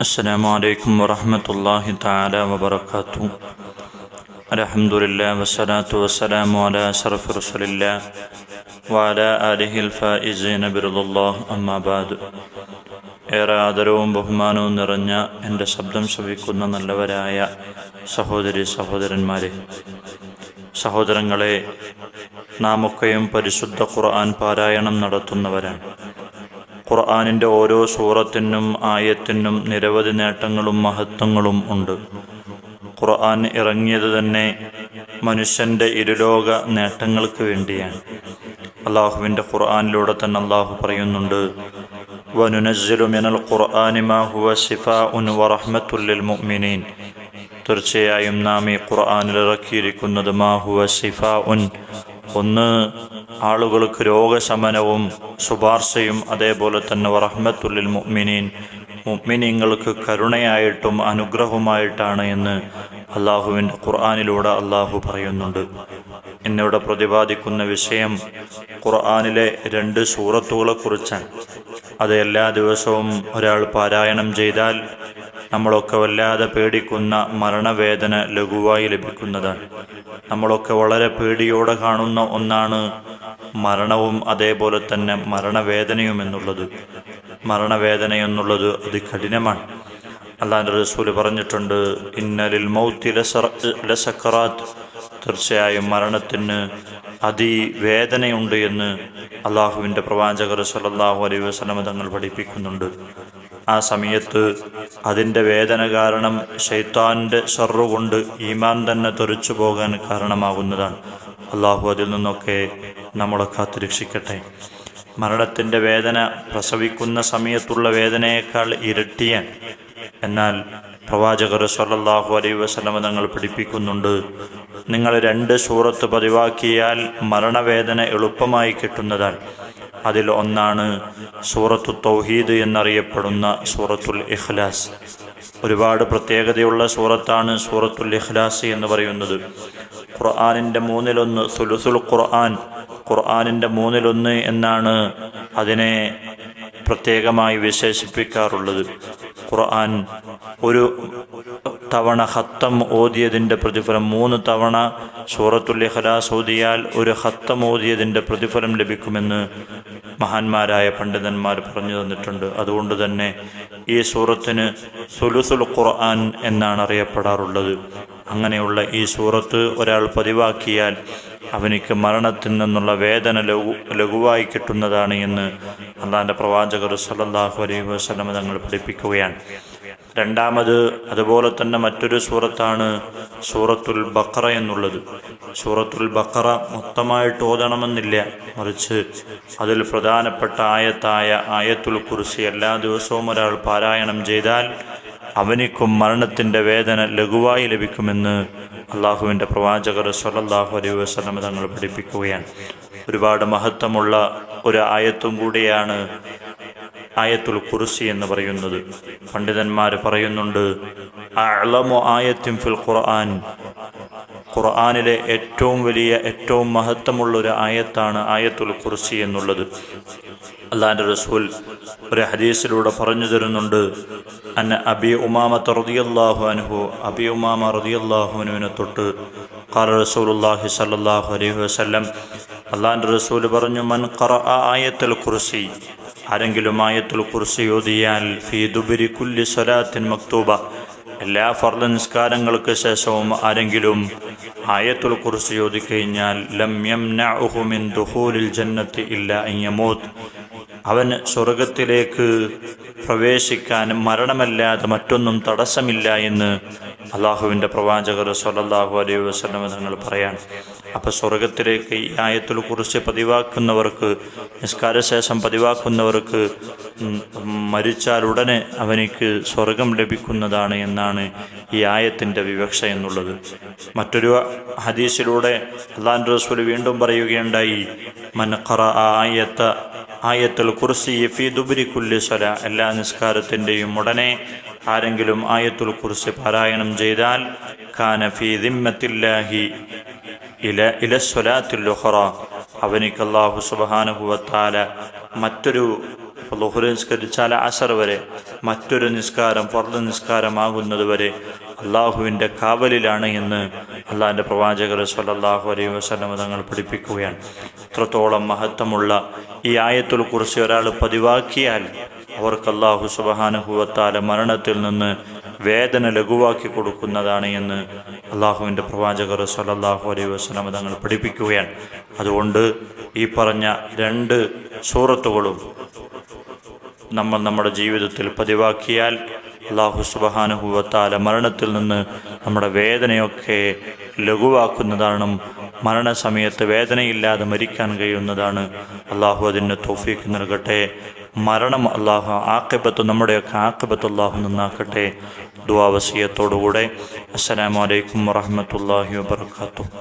السلام عليكم ورحمة الله تعالى وبركاته الحمد لله والصلاة والسلام على أشرف رسول الله وعلى آله الفائزين برضا الله أما بعد ഏറെ ആദരവും ബഹുമാനവും നിറഞ്ഞ എൻ്റെ ശബ്ദം ശ്രവിക്കുന്ന നല്ലവരായ സഹോദരി സഹോദരന്മാരെ സഹോദരങ്ങളെ നാമൊക്കെയും പരിശുദ്ധ ഖുർആൻ പാരായണം നടത്തുന്നവരാണ് ഖുർആാനിന്റെ ഓരോ സൂറത്തിനും ആയത്തിനും നിരവധി നേട്ടങ്ങളും മഹത്വങ്ങളും ഉണ്ട്. ഖുർആൻ ഇറങ്ങിയത് തന്നെ മനുഷ്യന്റെ ഇരുലോക നേട്ടങ്ങൾക്ക് വേണ്ടിയാണ്. അള്ളാഹുവിന്റെ ഖുർആാനിലൂടെ തന്നെ അള്ളാഹു പറയുന്നുണ്ട് മിനൽ മാ ഹുവ മുഅ്മിനീൻ. തീർച്ചയായും നാം ഈ ഖുർആാനിൽ ഇറക്കിയിരിക്കുന്നത് മാ ഹുവ ശിഫാഉൻ ഒന്ന് ആളുകൾക്ക് രോഗശമനവും ശുപാർശയും അതേപോലെ തന്നെ വറഹ്മത്തുല്ലിൽ മുഅ്മിനീൻ. മുഅ്മിനീങ്ങൾക്ക് കരുണയായിട്ടും അനുഗ്രഹവുമായിട്ടാണ് എന്ന് അള്ളാഹുവിന്റെ ഖുർആാനിലൂടെ അള്ളാഹു പറയുന്നുണ്ട്. എന്നിവിടെ പ്രതിപാദിക്കുന്ന വിഷയം ഖുർആാനിലെ രണ്ട് സൂറത്തുകളെക്കുറിച്ചാണ്. അത് എല്ലാ ദിവസവും ഒരാൾ പാരായണം ചെയ്താൽ നമ്മളൊക്കെ വല്ലാതെ പേടിക്കുന്ന മരണവേദന ലഘുവായി ലഭിക്കുന്നതാണ് നമ്മളൊക്കെ വളരെ പേടിയോടെ കാണുന്ന ഒന്നാണ് മരണവും അതേപോലെ തന്നെ മരണവേദനയും എന്നുള്ളത്. മരണവേദന എന്നുള്ളത് അത് കഠിനമാണ്. അള്ളാന്റെ റസൂൽ പറഞ്ഞിട്ടുണ്ട് ഇന്നലിൽ മൗത്തി ലസക്കറാത്ത്. തീർച്ചയായും മരണത്തിന് അതിവേദനയുണ്ട് എന്ന് അള്ളാഹുവിന്റെ പ്രവാചകർ സല്ലല്ലാഹു അലൈഹി വസല്ലം തങ്ങൾ പഠിപ്പിക്കുന്നുണ്ട്. ആ സമയത്ത് അതിന്റെ വേദന കാരണം ഷെയ്ത്താന്റെ ഷറുകൊണ്ട് ഈമാൻ തന്നെ തെറിച്ചു പോകാൻ കാരണമാകുന്നതാണ്. അള്ളാഹു അതിൽ നിന്നൊക്കെ നമ്മളെ കാത്തുരക്ഷിക്കട്ടെ മരണത്തിന്റെ വേദന പ്രസവിക്കുന്ന സമയത്തുള്ള വേദനയേക്കാൾ ഇരട്ടിയാൻ. എന്നാൽ പ്രവാചകർ സല്ലല്ലാഹു അലൈ വസ്ലമ തങ്ങൾ പഠിപ്പിക്കുന്നുണ്ട് നിങ്ങൾ രണ്ട് സൂറത്ത് പതിവാക്കിയാൽ മരണവേദന എളുപ്പമായി കിട്ടുന്നതാണ്. അതിൽ ഒന്നാണ് സൂറത്തു തൗഹീദ് എന്നറിയപ്പെടുന്ന സൂറത്തുൽ ഇഖ്ലാസ്. ഒരുപാട് പ്രത്യേകതയുള്ള സൂറത്താണ് സൂറത്തുൽ ഇഖ്ലാസ് എന്ന് പറയുന്നത്. ഖുർആാനിന്റെ മൂന്നിലൊന്ന് സുലുസുൽ ഖുർആൻ. ഖുർആാനിന്റെ മൂന്നിലൊന്ന് എന്നാണ് അതിനെ പ്രത്യേകമായി വിശേഷിപ്പിക്കാറുള്ളത്. ഖുർആൻ ഒരു തവണ ഹത്തം ഓതിയതിന്റെ പ്രതിഫലം മൂന്ന് തവണ സൂറത്തുൽ ഇഖ്ലാസ് ഓതിയാൽ ഒരു ഹത്തം ഓതിയതിന്റെ പ്രതിഫലം ലഭിക്കുമെന്ന് മഹാന്മാരായ പണ്ഡിതന്മാർ പറഞ്ഞു തന്നിട്ടുണ്ട്. അതുകൊണ്ട് തന്നെ ഈ സൂറത്തിന് സുലുസുൽ ഖുർആൻ എന്നാണ് അറിയപ്പെടാറുള്ളത്. അങ്ങനെയുള്ള ഈ സൂറത്ത് ഒരാൾ പതിവാക്കിയാൽ അവനിക്ക് മരണത്തിൽ നിന്നുള്ള വേദന ലഘു ലഘുവായി കിട്ടുന്നതാണ് എന്ന് അള്ളാന്റെ പ്രവാചകർ സല്ലാഹു അലൈഹി വസല്ലം തങ്ങൾ പഠിപ്പിക്കുകയാണ്. രണ്ടാമത് അതുപോലെ തന്നെ മറ്റൊരു സൂറത്താണ് സൂറത്തുൽ ബക്കറ എന്നുള്ളത്. സൂറത്തുൽ ബക്കറ മൊത്തമായിട്ട് ഓതണമെന്നില്ല. മറിച്ച് അതിൽ പ്രധാനപ്പെട്ട ആയത്തായ ആയത്തുൽ കുറിച്ച് എല്ലാ ദിവസവും ഒരാൾ പാരായണം ചെയ്താൽ അവനിക്കും മരണത്തിന്റെ വേദന ലഘുവായി ലഭിക്കുമെന്ന് അള്ളാഹുവിന്റെ പ്രവാചകർ സല്ലല്ലാഹു അലൈഹി വസല്ലം തങ്ങൾ പഠിപ്പിക്കുകയാണ്. ഒരുപാട് മഹത്വമുള്ള ഒരു ആയത്തും കൂടിയാണ് ആയത്തുൽ കുർസി എന്ന് പറയുന്നത്. പണ്ഡിതന്മാർ പറയുന്നുണ്ട് അളമു ആയത്തിൻ ഫിൽ ഖുർആൻ. ഖുർആാനിലെ ഏറ്റവും വലിയ ഏറ്റവും മഹത്വമുള്ള ഒരു ആയത്താണ് ആയത്തുൽ കുർസി എന്നുള്ളത്. അള്ളാന്റെ റസൂൽ ഒരു ഹദീസിലൂടെ പറഞ്ഞു തരുന്നുണ്ട് അന്ന അബി ഉമാമ റളിയല്ലാഹു അനുഹു അബി ഉമാമ റളിയല്ലാഹുവിനെ തൊട്ട് ഖാല റസൂലുള്ളാഹി സല്ലാഹു അലൈഹി വസ്ലം അള്ളാന്റെ റസൂൽ പറഞ്ഞു മൻ ഖറ ആയത്തുൽ കുർസി. ആരെങ്കിലും ആയത്തുൽ കുർസി ഓതിയാൽ ഫീ ദുബിരി കുല്ലി സ്വലാത്തിൻ മക്തൂബ. എല്ലാ ഫർദ നിസ്കാരങ്ങൾക്ക് ശേഷവും ആരെങ്കിലും ആയത്തുൽ കുർസി ഓതിക്കഴിഞ്ഞാൽ ലം യംനഉഹു മിൻ ദുഖൂലിൽ ജന്നത്തി ഇല്ല അൻ യമൂത്ത്. അവൻ സ്വർഗത്തിലേക്ക് പ്രവേശിക്കാൻ മരണമല്ലാതെ മറ്റൊന്നും തടസ്സമില്ല എന്ന് അള്ളാഹുവിന്റെ പ്രവാചകർ സല്ലല്ലാഹു അലൈഹി വസല്ലം നിങ്ങൾ പറയാണ് അപ്പോൾ സ്വർഗത്തിലേക്ക് ഈ ആയത്തിൽ കുറിച്ച് പതിവാക്കുന്നവർക്ക് നിസ്കാരശേഷം പതിവാക്കുന്നവർക്ക് മരിച്ചാൽ ഉടനെ അവനിക്ക് സ്വർഗം ലഭിക്കുന്നതാണ് എന്നാണ് ഈ ആയത്തിന്റെ വിവക്ഷ എന്നുള്ളത്. മറ്റൊരു ഹദീസിലൂടെ അള്ളാൻ റസൂൽ വീണ്ടും പറയുകയുണ്ടായി മൻഖറ ആയത്ത ആയത്തുൽ കുർസി ഫി കുല്ലി എല്ലാ നിസ്കാരത്തിന്റെയും ഉടനെ ആരെങ്കിലും ആയത്തുൽ കുറിച്ച് പാരായണം ചെയ്താൽ ഖാന ഫി ദിമ്മത്തില്ലാഹി ഇല ഇലസ്വലാത്തുൽ അവനിക്ക് അല്ലാഹു സുബ്ഹാനഹു വതആല മറ്റൊരു ലുഹുർ നിസ്കരിച്ചാൽ അസർ വരെ മറ്റൊരു നിസ്കാരം പുറത്ത് നിസ്കാരമാകുന്നത് വരെ അള്ളാഹുവിന്റെ കാവലിലാണ് എന്ന് അള്ളാഹിന്റെ പ്രവാചകർ സല്ലാഹു അലൈഹി വസ്ലം തങ്ങൾ പഠിപ്പിക്കുകയാണ്. ഇത്രത്തോളം മഹത്വമുള്ള ഈ ആയത്തുൽ കുറിച്ച് ഒരാൾ പതിവാക്കിയാൽ അവർക്ക് അള്ളാഹു സുബഹാനുഭവത്താല മരണത്തിൽ നിന്ന് വേദന ലഘുവാക്കി കൊടുക്കുന്നതാണ് എന്ന് അള്ളാഹുവിന്റെ പ്രവാചകർ സല്ലാഹു അലൈഹി വസ്ലം തങ്ങൾ പഠിപ്പിക്കുകയാണ്. അതുകൊണ്ട് ഈ പറഞ്ഞ രണ്ട് സൂറത്തുകളും നമ്മൾ നമ്മുടെ ജീവിതത്തിൽ പതിവാക്കിയാൽ അള്ളാഹു സുബഹാനുഭവത്താല മരണത്തിൽ നിന്ന് നമ്മുടെ വേദനയൊക്കെ ലഘുവാക്കുന്നതാണ് മരണസമയത്ത് വേദനയില്ലാതെ മരിക്കാൻ കഴിയുന്നതാണ്. അള്ളാഹു അതിന് തോഫീക്ക് നൽകട്ടെ. മരണം അള്ളാഹു ആക്കിബത്ത് നമ്മുടെയൊക്കെ ആക്കിബത്ത് അള്ളാഹു നന്നാക്കട്ടെ. ദുവാവസീയത്തോടുകൂടെ അസ്സലാമലൈക്കും വറഹമത്തല്ലാഹി വാബർക്കാത്തു